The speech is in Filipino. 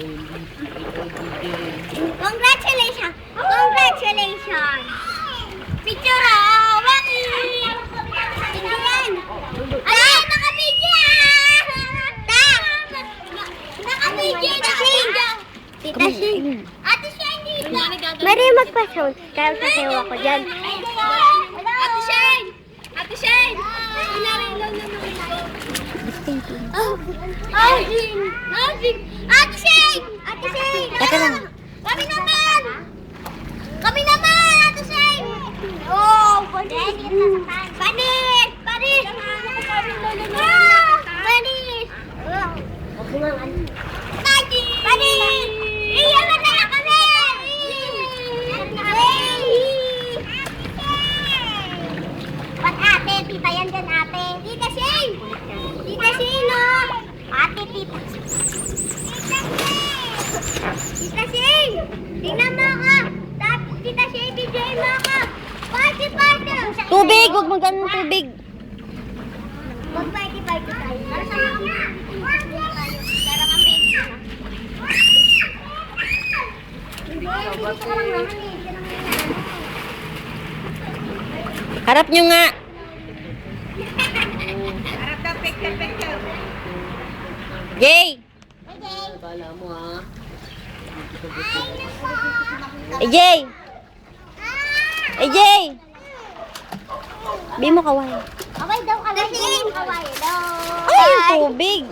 Congratulations! Congratulations! Picture ah! Waki! Hindi yan! Ay, naka-video! Ta! Naka-video na Tita Shane! Ate Shane dito! Mari magpa-sound. Kaya sasayaw ako dyan. Ate Shane! Ate Shane! Inarin lang naman ito. Oh, Alvin! Alvin! Ate Shane! Ate Shane! Teka lang. Kami naman! Kami naman! Ate Shane! Oh! Panis! Panis! Panis! Ah! Panis! Panis! Panis! Iyan na tayo kami! Ba't ate? Tita yan dyan ate. Tita Shane! Tita Shane no? Ate, tita. Tita Shane! Tingnan mo ako! Tap, Tita Shane, DJ mo ako! Party, party! Tubig! Huwag mo ganun tubig. Mag party, party tayo. Para sa mga Para mambig. Hindi, dito ka lang naman eh. Dito lang naman. Harap nyo nga. Jay! Eh, Eh, Jay! Bi mo kaway. Kaway daw, kaway. Kaway daw. Ay, yung tubig?